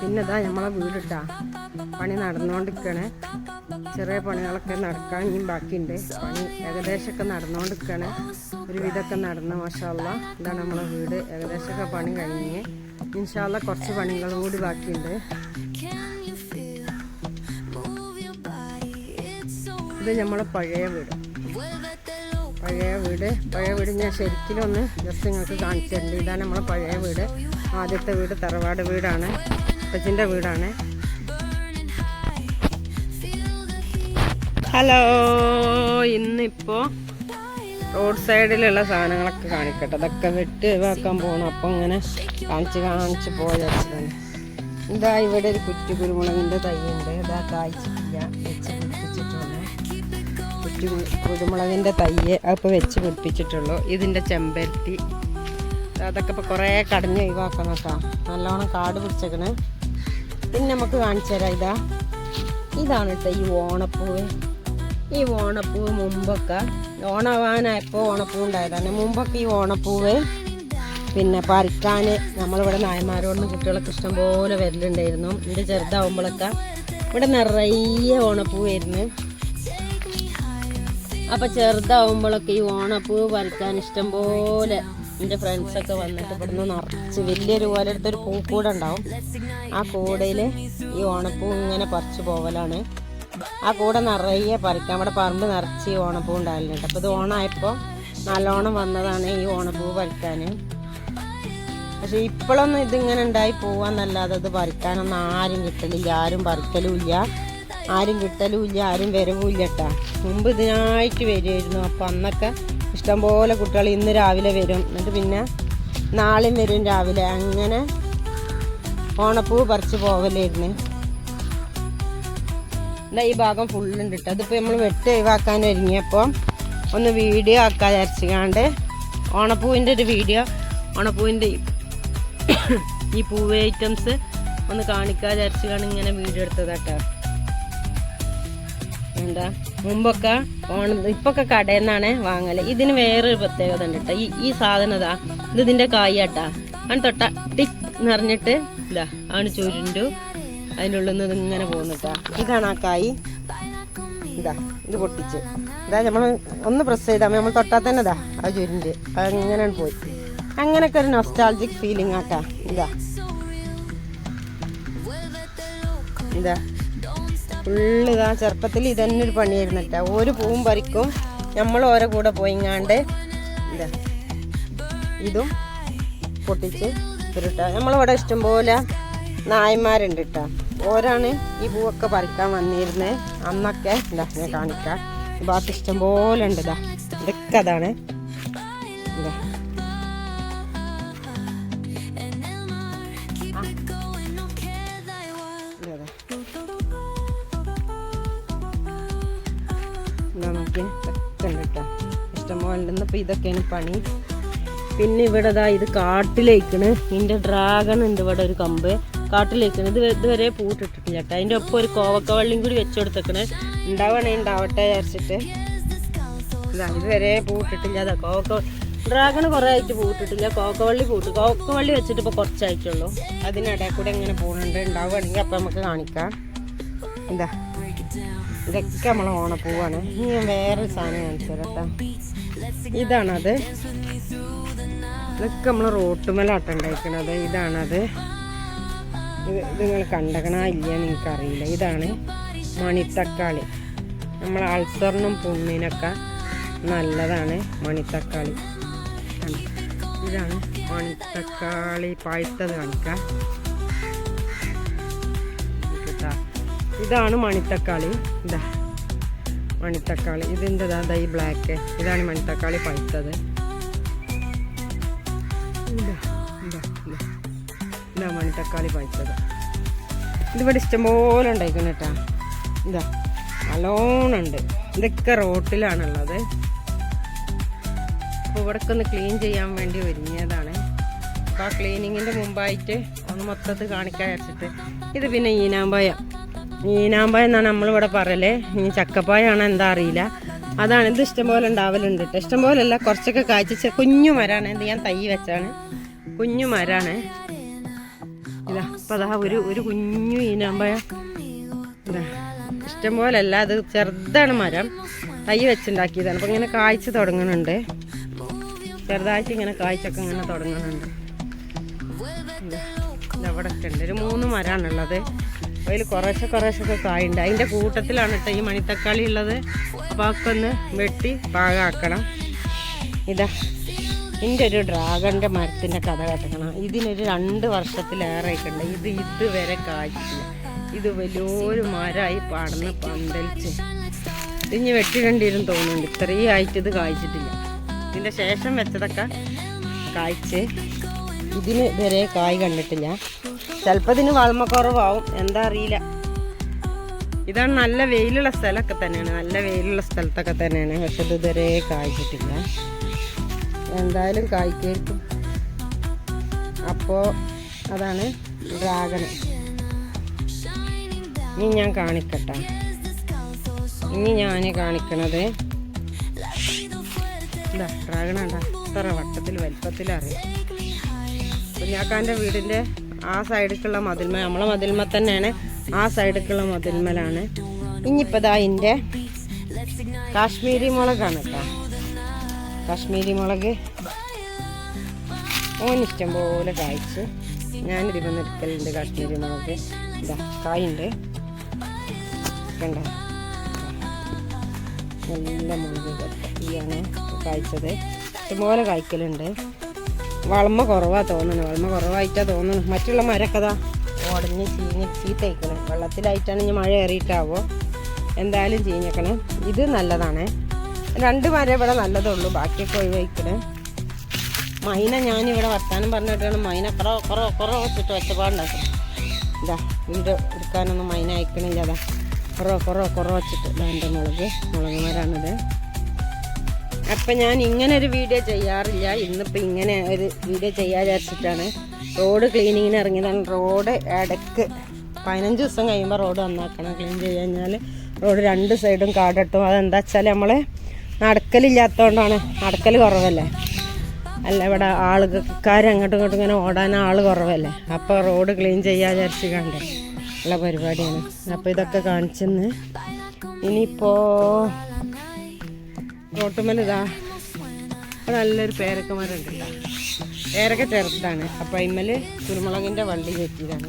പിന്നെ ഇതാ നമ്മളെ വീടിട്ടാ. പണി നടന്നുകൊണ്ടിരിക്കണേ ചെറിയ പണികളൊക്കെ നടക്കാൻ ഇനിയും ബാക്കിയുണ്ട്. പണി ഏകദേശമൊക്കെ നടന്നുകൊണ്ടിരിക്കണേ ഒരു വിധമൊക്കെ നടന്നു മാഷാല്ല ഇതാണ് നമ്മളെ വീട്. ഏകദേശമൊക്കെ പണി കഴിഞ്ഞ് ഇൻഷാല്ല കുറച്ച് പണികളും കൂടി ബാക്കിയുണ്ട്. ഇത് നമ്മളെ പഴയ വീട്. പഴയ വീട്. പഴയ വീട് ഞാൻ ശരിക്കും ഒന്ന് ജസ്റ്റ് നിങ്ങൾക്ക് കാണിച്ചു തരുന്നുണ്ട് ഇതാണ് നമ്മളെ പഴയ വീട്. ആദ്യത്തെ വീട് തറവാട് വീടാണ്. അപ്പച്ചിന്റെ വീടാണ്. ഹലോ ഇന്നിപ്പോൾ റോഡ് സൈഡിലുള്ള സാധനങ്ങളൊക്കെ കാണിക്കട്ടെ. അതൊക്കെ വെട്ടി ഒഴിവാക്കാൻ പോകണം അപ്പം ഇങ്ങനെ കാണിച്ച് കാണിച്ച് പോയതാണ് ഇതാ ഇവിടെ ഒരു കുറ്റി കുരുമുളകിന്റെ തൈയുണ്ട്. ഇതാ കായ്ച്ചിട്ടില്ല. വെച്ച് പിടിപ്പിച്ചിട്ടുള്ളൂ കുറ്റി കുരുമുളകിന്റെ തയ്യ് അപ്പോൾ വെച്ച് പിടിപ്പിച്ചിട്ടുള്ളൂ. ഇതിന്റെ ചെമ്പരത്തി. അതൊക്കെ ഇപ്പോൾ കുറേ കടഞ്ഞ് ഒഴിവാക്കണം കേട്ടോ നല്ലോണം കാട് പിടിച്ചേക്കണ്. പിന്നെ നമുക്ക് കാണിച്ചു തരാം ഇതാ. ഇതാണ് കേട്ടോ ഈ ഓണപ്പൂവ്. ഈ ഓണപ്പൂവ് മുമ്പൊക്കെ ഓണവാനായപ്പോൾ ഓണപ്പൂവ് ഉണ്ടായതാണ്. മുമ്പൊക്കെ ഈ ഓണപ്പൂവ് പിന്നെ പറിക്കാൻ നമ്മളിവിടെ നായന്മാരോടും കുട്ടികളൊക്കെ ഇഷ്ടം പോലെ വരലുണ്ടായിരുന്നു. എന്റെ ചെറുതാവുമ്പോഴൊക്കെ ഇവിടെ നിറയെ ഓണപ്പൂവായിരുന്നു അപ്പം ചെറുതാവുമ്പോഴൊക്കെ ഈ ഓണപ്പൂ പറിക്കാൻ ഇഷ്ടം പോലെ എന്റെ ഫ്രണ്ട്സൊക്കെ വന്നിട്ട് ഇവിടുന്ന് നിറച്ച് വലിയൊരു അടുത്തൊരു പൂക്കൂട ഉണ്ടാവും ആ കൂടയിൽ ഈ ഓണപ്പൂ ഇങ്ങനെ പറിച്ച് പോവലാണ്. ആ കൂടെ നിറയെ പറിക്കാം. അവിടെ പറമ്പ് നിറച്ച് ഈ ഓണപ്പൂ ഉണ്ടാകലുണ്ട് അപ്പോൾ ഇത് ഓണമായപ്പോൾ നല്ലോണം വന്നതാണ് ഈ ഓണപ്പൂ പറിക്കാൻ പക്ഷെ ഇപ്പോഴൊന്നും ഇതിങ്ങനെ ഉണ്ടായി പോവാന്നല്ലാതെ അത് പറിക്കാനൊന്നും ആരും കിട്ടലില്ല ആരും പറിക്കലും ഇല്ല ആരും കിട്ടലും ഇല്ല ആരും വരവും ഇല്ല കേട്ടാ മുമ്പ് ഇതിനായിട്ട് വരുമായിരുന്നു അപ്പം അന്നൊക്കെ ഇഷ്ടംപോലെ കുട്ടികൾ ഇന്ന് രാവിലെ വരും. എന്നിട്ട് പിന്നെ നാളെയും വരും രാവിലെ. അങ്ങനെ ഓണപ്പൂ പറിച്ച് പോകലായിരുന്നു എന്താ ഈ ഭാഗം ഫുള്ളുണ്ട് കേട്ടോ അതിപ്പോൾ നമ്മൾ വെട്ട് ഒഴിവാക്കാൻ ഒരുങ്ങിയപ്പോൾ ഒന്ന് വീഡിയോ ആക്കാൻ വിചാരിച്ചുകൊണ്ട് ഓണപ്പൂവിന്റെ ഒരു വീഡിയോ ഓണപ്പൂവിന്റെ ഈ പൂവ് ഐറ്റംസ് ഒന്ന് കാണിക്കാൻ വിചാരിച്ചുകൊണ്ട് ഇങ്ങനെ വീഡിയോ എടുത്തതാട്ടോ എന്താ മുമ്പൊക്കെ ഓണ ഇപ്പൊക്കെ കടയിൽ നിന്നാണ് വാങ്ങൽ. ഇതിന് വേറൊരു പ്രത്യേകത ഉണ്ട് കേട്ടോ ഈ ഈ സാധനം ഇതാ ഇത് ഇതിന്റെ കായാട്ടാ. ആണ് തൊട്ട ടിക് നിറഞ്ഞിട്ട് ഇതാ ആണ് ചുരുണ്ടു. അതിന്റെ ഉള്ളിൽ നിന്ന് ഇങ്ങനെ പോകുന്നിട്ടാ ഇതാണ് ആ കായ്. ഇതാ ഇത് പൊട്ടിച്ച്. ഇതാ നമ്മൾ ഒന്ന് പ്രസ് ചെയ്താൽ നമ്മൾ തൊട്ടാൽ തന്നെ ഇതാ ആ ചുരുണ്ട്. അങ്ങനെ പോയി. അങ്ങനൊക്കെ ഒരു നൊസ്റ്റാൾജിക് ഫീലിംഗ് ആട്ടാ ഇതാ. ഇതാ. ഫുള്ള് ഇതാ ചെറുപ്പത്തിൽ ഇതന്നെ ഒരു പണിയായിരുന്നു കേട്ടോ ഒരു പൂവും പറിക്കും. നമ്മൾ ഓരോ കൂടെ പോയിങ്ങാണ്ട് ഇതാ. പൊട്ടിച്ച് ഇട്ടാ നമ്മളിവിടെ ഇഷ്ടംപോലെ നായന്മാരുണ്ട് കേട്ടോ ഓരാണ് ഈ പൂവൊക്കെ പറിക്കാൻ വന്നിരുന്നത് അന്നൊക്കെ ഇതാ ഞാൻ കാണിക്കാം. ഭാഗത്ത് ഇഷ്ടംപോലെ ഉണ്ട് ഇതാ. ഇതൊക്കെ അതാണ്. എന്താ ഇതൊക്കെ ഉണ്ട് കേട്ടോ ഇതൊക്കെയാണ് പണി. പിന്നെ ഇവിടെ ഇതാ ഇത് കാട്ടിലേക്കാണ്. ഇതിന്റെ ഡ്രാഗൺ ഉണ്ട് ഇവിടെ ഒരു കമ്പ്. കാട്ടിലേക്കാണ്. ഇത് ഇതുവരെ പൂട്ടിട്ടിട്ടില്ല കേട്ടോ. അതിന്റെ ഒപ്പം ഒരു കോവക്ക വള്ളിയും കൂടി വെച്ചു കൊടുത്തേക്കണേ. ഉണ്ടാവണേ ഉണ്ടാവട്ടെ വിചാരിച്ചിട്ട്. ഇതാ ഇതുവരെ പൂട്ടിട്ടില്ല. അതാ കോവക്ക ഡ്രാഗൺ കുറേ ആയിട്ട് പൂട്ടിട്ടില്ല. കോക്കവള്ളി പൂട്ട്. കോക്കവള്ളി വെച്ചിട്ട് ഇപ്പോൾ കുറച്ചായിട്ടുള്ളൂ. അതിനിടയിൽ കൂടെ ഇങ്ങനെ പോകുന്നുണ്ട് ഉണ്ടാവുകയാണെങ്കിൽ അപ്പോൾ നമുക്ക് കാണിക്കാം. ഇതാ ഇതൊക്കെ ഓണ പൂവാണ്. ഇനി ഞാൻ വേറൊരു സാധനം കാണിച്ചു തരാം ഇതാണത്. ഇതൊക്കെ നമ്മൾ റോട്ടുമലാട്ടം ഉണ്ടായിരിക്കണത് ഇതാണത്. ഇത് നിങ്ങൾ കണ്ടകണ ഇല്ല നിങ്ങൾക്കറിയില്ല ഇതാണ് മണിത്തക്കാളി. നമ്മൾ അൾസറിനും പുണ്ണിനൊക്കെ നല്ലതാണ് മണിത്തക്കാളി. ഇതാണ് മണിത്തക്കാളി പഴുത്തത് കാണിക്കാം. ഇതാണ് മണിത്തക്കാളി. ഇതാ മണിത്തക്കാളി. ഇതെന്തതാ ദാ ഈ ബ്ലാക്ക് ഇതാണ് മണിത്തക്കാളി പഴുത്തത്. ഇതാ മണിത്തക്കാളി പഴുത്തത്. ഇതിവിടെ ഇഷ്ടംപോലെ ഉണ്ടായിക്കണം കേട്ടാ ഇതാ നല്ലോണുണ്ട് ഇതൊക്കെ റോട്ടിലാണുള്ളത്. അപ്പോൾ ഇവിടൊക്കെ ഒന്ന് ക്ലീൻ ചെയ്യാൻ വേണ്ടി ഒരുങ്ങിയതാണ്. അപ്പോൾ ആ ക്ലീനിങ്ങിന്റെ മുമ്പായിട്ട് ഒന്ന് മൊത്തത്തിൽ കാണിക്കാൻ വെച്ചിട്ട് ഇത് പിന്നെ ഈനാമ്പായ. ഈനാമ്പായ എന്നാണ് നമ്മളിവിടെ പറയലേ. ഇനി ചക്കപ്പായാണ് എന്താ അറിയില്ല. അതാണ് ഇത് ഇഷ്ടംപോലെ ഉണ്ടാവലുണ്ട് കേട്ടോ ഇഷ്ടംപോലെ അല്ല കുറച്ചൊക്കെ കാഴ്ച കുഞ്ഞു മരാണ്. എന്ത് ഞാൻ തൈ വെച്ചാണ്. കുഞ്ഞു മരാണ്. ഇതാ അപ്പം അതാ ഒരു ഒരു കുഞ്ഞു മീനാമ്പായ ഇതാ ഇഷ്ടം പോലെ അല്ല അത് ചെറുതാണ് മരം. തൈ വെച്ചുണ്ടാക്കിയതാണ്. അപ്പം ഇങ്ങനെ കാഴ്ച തുടങ്ങുന്നുണ്ട് ചെറുതായിട്ട് ഇങ്ങനെ കാഴ്ചയൊക്കെ ഇങ്ങനെ തുടങ്ങുന്നുണ്ട് ഇതാ, ഇതാ ഇവിടെ ഒക്കെ ഉണ്ട്. ഒരു മൂന്ന് മരമാണുള്ളത് അതിൽ കുറേശ്ശെ കുറേശ്ശൊക്കെ കായുണ്ട്. അതിന്റെ കൂട്ടത്തിലാണ് കേട്ടോ ഈ മണിത്തക്കാളി ഉള്ളത്. അപ്പോൾ അതൊക്കെ ഒന്ന് വെട്ടി പാകാക്കണം. ഇതാ ഇതിന്റെ ഒരു ഡ്രാഗണിന്റെ മരത്തിന്റെ കഥ കേട്ടക്കണം ഇതിനൊരു രണ്ട് വർഷത്തിലേറെ ഉണ്ട് ഇത് ഇതുവരെ കായ്ച്ചില്ല ഇത് വലിയൊരു മരമായി പടന്ന് പന്തലിച്ച് ഇതിഞ്ഞ് വെട്ടിടേണ്ടിരും തോന്നുന്നുണ്ട്. ഇത്രയും ആയിട്ട് ഇത് കായ്ച്ചിട്ടില്ല. ഇതിന്റെ ശേഷം വെച്ചതൊക്കെ കായ്ച്ച്. ഇതിന് ഇതുവരെ കായ് കണ്ടിട്ടില്ല. ചിലപ്പോൾ ഇതിന് വളമക്കുറവാവും എന്താ അറിയില്ല. ഇതാണ് നല്ല വെയിലുള്ള സ്ഥലമൊക്കെ തന്നെയാണ്. നല്ല വെയിലുള്ള സ്ഥലത്തൊക്കെ തന്നെയാണ്. പക്ഷെ ഇത് ഇതുവരെ കായ്ച്ചിട്ടില്ല. എന്തായാലും കായ്ക്കേക്കും അപ്പോൾ അതാണ് ഡ്രാഗൺ. ഇനി ഞാൻ കാണിക്കട്ടെ. ഇനി ഞാൻ കാണിക്കണത് എന്താ ഡ്രാഗൺ ഉണ്ടാ ഇത്ര വട്ടത്തിൽ വലിപ്പത്തിലറിയാം കുഞ്ഞാക്കാന്റെ വീടിന്റെ ആ സൈഡിലേക്കുള്ള മതിൽമ നമ്മളെ മതിൽമ തന്നെയാണ്. ആ സൈഡിലേക്കുള്ള മതിൽമലാണ്. ഇനിയിപ്പോൾ ഇതാ ഇതിന്റെ കാശ്മീരി മുളകാണ് കേട്ടോ കാശ്മീരി മുളക് ഓനിഷ്ടം പോലെ കായ്ച്ച്. ഞാനിതിപ്പോൾ നിൽക്കലുണ്ട് കാശ്മീരി മുളക്. ഇതാ കായുണ്ട്. കണ്ട? നല്ല മുളക് കായ്ച്ചത്. ഇഷ്ടംപോലെ കായ്ക്കലുണ്ട്. വളമ കുറവാ തോന്നുന്നു. വളമ കുറവായിട്ടാ തോന്നുന്നു. മറ്റുള്ള മരക്കഥാ ഉടഞ്ഞ് ചീഞ്ഞ് ചീത്തയിക്കണം വെള്ളത്തിലായിട്ടാണ് ഇനി മഴ ഏറിയിട്ടാവോ? എന്തായാലും ചീഞ്ഞക്കണം. ഇത് നല്ലതാണ്. രണ്ട് മരം ഇവിടെ നല്ലതുള്ളൂ. ബാക്കിയൊക്കെ ഒഴിവായിക്കണേ. മൈന ഞാനിവിടെ വർത്താനം പറഞ്ഞിട്ടാണ് മൈന കുറോ കുറോ കുറോ വെച്ചിട്ട് ഒച്ചപ്പാടുണ്ടാക്കും ഇതാ വീട് എടുക്കാനൊന്നും മൈന അയക്കണില്ല. അതാ കുറോ കുറോ കുറോ വെച്ചിട്ട്. ഇതാ എന്റെ മുളക്. മുളക് മരാണിത് അപ്പം ഞാൻ ഇങ്ങനെ ഒരു വീഡിയോ ചെയ്യാറില്ല. ഇന്നിപ്പോൾ ഇങ്ങനെ ഒരു വീഡിയോ ചെയ്യാൻ വിചാരിച്ചിട്ടാണ്. റോഡ് ക്ലീനിങ്ങിന് ഇറങ്ങിയതാണ്. റോഡ് ഇടയ്ക്ക് പതിനഞ്ച് ദിവസം കഴിയുമ്പോൾ റോഡ് നന്നാക്കണം. ക്ലീൻ ചെയ്ത് കഴിഞ്ഞാൽ റോഡ് രണ്ട് സൈഡും കാടിട്ടും. അതെന്താ വെച്ചാൽ നമ്മൾ നടക്കലില്ലാത്തതുകൊണ്ടാണ് നടക്കൽ കുറവല്ലേ? അല്ല ഇവിടെ ആളുകൾക്കാർ അങ്ങോട്ടും ഇങ്ങോട്ടും ഇങ്ങനെ ഓടാൻ ആൾ കുറവല്ലേ? അപ്പോൾ റോഡ് ക്ലീൻ ചെയ്യാൻ വിചാരിച്ച് കണ്ടേ ഉള്ള പരിപാടിയാണ്. അപ്പോൾ ഇതൊക്കെ കാണിച്ചെന്ന്. ഇനിയിപ്പോൾ ഇപ്പൊ നല്ലൊരു പേരക്ക മരം ഉണ്ടല്ലോ പേരക്ക ചെറുതാണ് അപ്പം അതിന്മേൽ കുരുമുളകിന്റെ വള്ളി കയറ്റിയതാണ്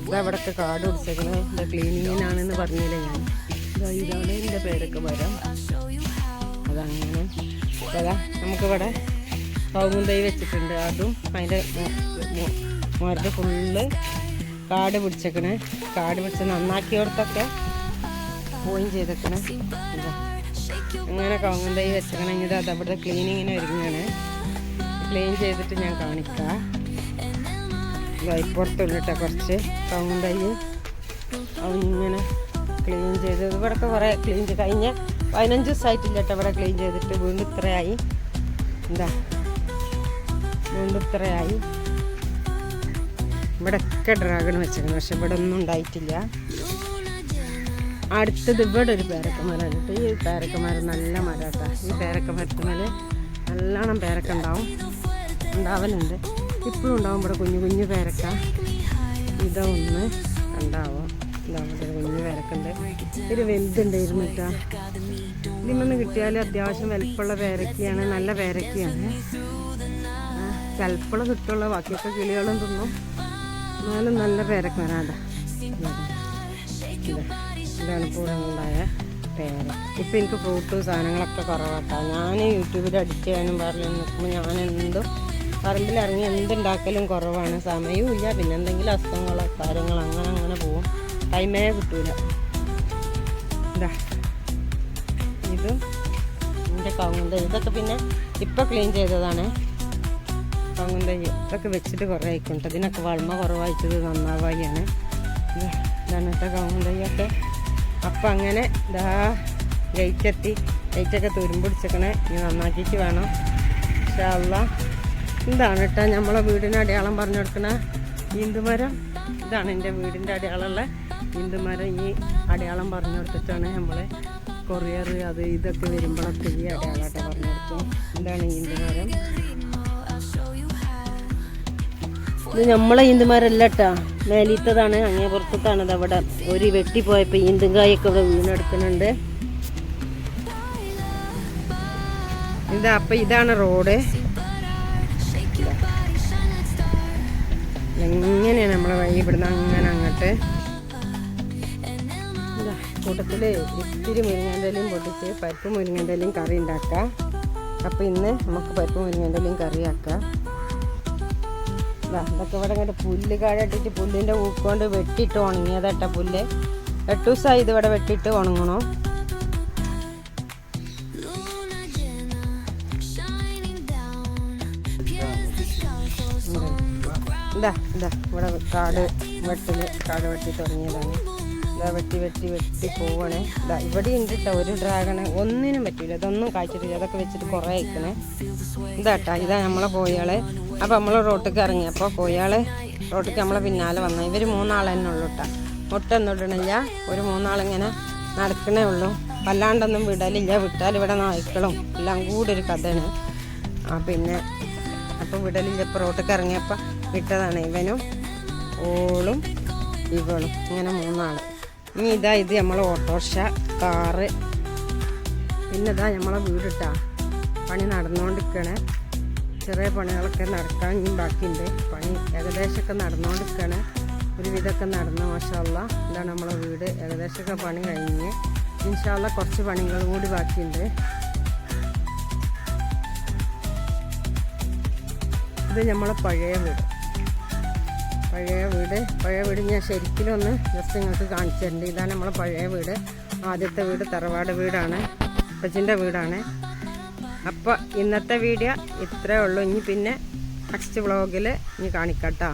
ഇതാ ഇവിടെയൊക്കെ കാട് പിടിച്ചേക്കണത് ഇതാ ക്ലീനിങ്ങിനാണെന്ന് പറഞ്ഞില്ല ഞാൻ. ഇതാ ഇതാണ് എന്റെ പേരക്ക മരം അതങ്ങനെ അതാ നമുക്കിവിടെ കൗങ്ങും തൈ വെച്ചിട്ടുണ്ട്. അതും അതിന്റെ മരത്ത് ഫുള്ള് കാട് പിടിച്ചേക്കണേ. കാട് പിടിച്ച് നന്നാക്കിയോടത്തൊക്കെ പോയും ചെയ്തേക്കണേ. അങ്ങനെ കവുങ്ങൻ തൈ വെച്ചേക്കണമെങ്കിൽ അത് അവിടെ ക്ലീനിങ്ങിന് ഒരുങ്ങാണ്. ക്ലീൻ ചെയ്തിട്ട് ഞാൻ കാണിക്കാം. ഇപ്പുറത്തുള്ളിട്ട കുറച്ച് കവുങ്ങൻ തൈ ഇങ്ങനെ ക്ലീൻ ചെയ്ത് ഇവിടെയൊക്കെ കുറേ ക്ലീൻ ചെയ്ത് കഴിഞ്ഞ പതിനഞ്ച് ദിവസമായിട്ടില്ല കേട്ടോ ഇവിടെ ക്ലീൻ ചെയ്തിട്ട്. വീണ്ടും ഇത്രയായി. എന്താ? വീണ്ടും ഇത്രയായി. ഇവിടെയൊക്കെ ഡ്രാഗൺ വെച്ചേക്കണം പക്ഷെ ഇവിടെ ഒന്നും ഉണ്ടായിട്ടില്ല. അടുത്തത് ഇവിടെ ഒരു പേരക്കമരം ഉണ്ട് ഈ പേരക്കമരം നല്ല മരം കേട്ടോ ഈ പേരക്കമരത്തിന്മേൽ നല്ലോണം പേരക്ക ഉണ്ടാവും. ഉണ്ടാവലുണ്ട്. ഇപ്പോഴും ഉണ്ടാവും. ഇവിടെ കുഞ്ഞു കുഞ്ഞു പേരക്ക. ഇതൊന്ന് ഉണ്ടാവും ഇതാവുമ്പോൾ കുഞ്ഞു പേരക്കുണ്ട്. ഒരു വലുതുണ്ട് കേട്ടോ ഇതിനൊന്ന് കിട്ടിയാൽ അത്യാവശ്യം വലുപ്പമുള്ള പേരക്കയാണ്. നല്ല പേരക്കയാണ്. ചിലപ്പോൾ കിട്ടുള്ള ബാക്കിയൊക്കെ കിളികളും തിന്നും. എന്നാലും നല്ല പേരക്കമരാതാ ഇതാണ് പേര് പേര. ഇപ്പം എനിക്ക് ഫ്രൂട്ട് സാധനങ്ങളൊക്കെ കുറവാട്ടോ ഞാൻ യൂട്യൂബിൽ അഡിക്റ്റ് ചെയ്യാനും പറഞ്ഞു നിൽക്കുമ്പോൾ ഞാൻ എന്തും പറമ്പിലിറങ്ങി എന്തുണ്ടാക്കലും കുറവാണ്. സമയവും ഇല്ല. പിന്നെ എന്തെങ്കിലും അസുഖങ്ങളോ കാര്യങ്ങളോ അങ്ങനെ അങ്ങനെ പോവും. ടൈമേ കിട്ടൂല. ഇതാ ഇതും എന്റെ കവുങ്ങും ഇതൊക്കെ പിന്നെ ഇപ്പം ക്ലീൻ ചെയ്തതാണ്. കവുങ്ങും ഇതൊക്കെ വെച്ചിട്ട് കുറേ ആയിക്കോട്ടെ. ഇതിനൊക്കെ വളമ കുറവായിച്ചത് നന്നാവായിയാണ് ഇത് ഇതാണ് കേട്ടോ കവുങ്ങും അപ്പം അങ്ങനെ ഇതാ ഗൈറ്റെത്തി. ഗൈറ്റൊക്കെ തുരുമ്പിടിച്ചേക്കണേ ഇനി നന്നാക്കിയിട്ട് വേണം. പക്ഷേ അല്ല. ഇതാണ് കേട്ടോ നമ്മളെ വീടിന്റെ അടയാളം പറഞ്ഞു കൊടുക്കണ. ഇന്ദുമരം. ഇതാണ് എന്റെ വീടിന്റെ അടയാളമുള്ള ഇന്ദുമരം. ഈ അടയാളം പറഞ്ഞു കൊടുത്തിട്ടാണ് നമ്മൾ കൊറിയർ അത് ഇതൊക്കെ വരുമ്പോഴൊക്കെ ഈ അടയാളമായിട്ട് പറഞ്ഞു കൊടുക്കും ഇതാണ് ഈന്തുമരം ഇത് നമ്മളെ ഈന്തുമാരല്ല കേട്ടാ മേലീത്തതാണ് അങ്ങേ പുറത്തതാണ് ഇത് അവിടെ. ഒരു വെട്ടിപ്പോയപ്പോ ഈന്തുകായൊക്കെ ഇവിടെ വീണെടുക്കുന്നുണ്ട്. ഇതാ അപ്പൊ ഇതാണ് റോഡ്. എങ്ങനെയാ നമ്മളെ വഴി ഇവിടുന്ന് അങ്ങനെ അങ്ങോട്ട്? കൂട്ടത്തിൽ ഇത്തിരി മുരിങ്ങേന്റെ ഇലയും പൊട്ടിച്ച് പരിപ്പ് മുരിങ്ങേന്റെ ഇലയും കറി ഉണ്ടാക്കാം. അപ്പൊ ഇന്ന് നമുക്ക് പരിപ്പ് മുരിങ്ങേന്റെ കറിയാക്കാം. ഇതൊക്കെ ഇവിടെ ഇങ്ങോട്ട് പുല്ല് കഴട്ടിട്ട് പുല്ലിന്റെ ഊക്കൊണ്ട് വെട്ടിയിട്ട് ഉണങ്ങിയതട്ട പുല്ല്. എട്ട് ദിവസമായി ഇതിവിടെ വെട്ടിയിട്ട് ഉണങ്ങണോ. ഇതാ ഇതാ ഇവിടെ കാട് വെട്ടിൽ കാട് വെട്ടി തുടങ്ങിയതാണ് ഇതാ വെട്ടി വെട്ടി വെട്ടി പോവണേ. ഇതാ ഇവിടെ ഉണ്ട് കേട്ടോ ഒരു ഡ്രാഗണ്. ഒന്നിനും പറ്റില്ല ഇതൊന്നും കായ്ച്ചിട്ടില്ല. അതൊക്കെ വെച്ചിട്ട് കുറേ അയക്കണേ. ഇതാട്ടാ ഇതാ നമ്മളെ പോയാൾ അപ്പം നമ്മൾ റോട്ടിലേക്ക് ഇറങ്ങി. അപ്പോൾ പോയാൾ റോട്ടിലേക്ക് നമ്മളെ പിന്നാലെ വന്നു. ഇവർ മൂന്നാൾ തന്നെ ഉള്ളു കേട്ടോ ഇടണില്ല. ഒരു മൂന്നാളിങ്ങനെ നടക്കണേ ഉള്ളൂ. വല്ലാണ്ടൊന്നും വിടലില്ല. വിട്ടാൽ ഇവിടെ നായ്ക്കളും എല്ലാം കൂടി ഒരു കഥയാണ്. ആ പിന്നെ അപ്പോൾ വിടലില്ല. ഇപ്പോൾ റോട്ടിലേക്ക് ഇറങ്ങിയപ്പോൾ വിട്ടതാണ് ഇവനും ഓളും ഇവളും. ഇങ്ങനെ മൂന്നാൾ ഇനി ഇതാ ഇത് നമ്മൾ ഓട്ടോറിക്ഷ കാറ്. പിന്നെ ഇതാ നമ്മളെ വീടിട്ടാ പണി നടന്നുകൊണ്ടിരിക്കണേ ചെറിയ പണികളൊക്കെ നടക്കാൻ ബാക്കിയുണ്ട്. പണി ഏകദേശമൊക്കെ നടന്നുകൊണ്ടിരിക്കുകയാണ്. ഒരു വിധമൊക്കെ നടന്നു മാഷാല്ല ഇതാണ് നമ്മളെ വീട്. ഏകദേശമൊക്കെ പണി കഴിഞ്ഞ് ഇൻഷാല്ല കുറച്ച് പണികളും കൂടി ബാക്കിയുണ്ട്. ഇത് നമ്മളെ പഴയ വീട്. പഴയ വീട്. പഴയ വീട് ഞാൻ ശരിക്കും ഒന്ന് ജസ്റ്റ് നിങ്ങൾക്ക് കാണിച്ചിട്ടുണ്ട് ഇതാണ് നമ്മളെ പഴയ വീട്. ആദ്യത്തെ വീട് തറവാട് വീടാണ്. അപ്പച്ചിന്റെ വീടാണ്. അപ്പോൾ ഇന്നത്തെ വീഡിയോ ഇത്രേ ഉള്ളൂ. ഇനി പിന്നെ നെക്സ്റ്റ് വ്ളോഗിൽ ഇനി കാണിക്കാം കേട്ടോ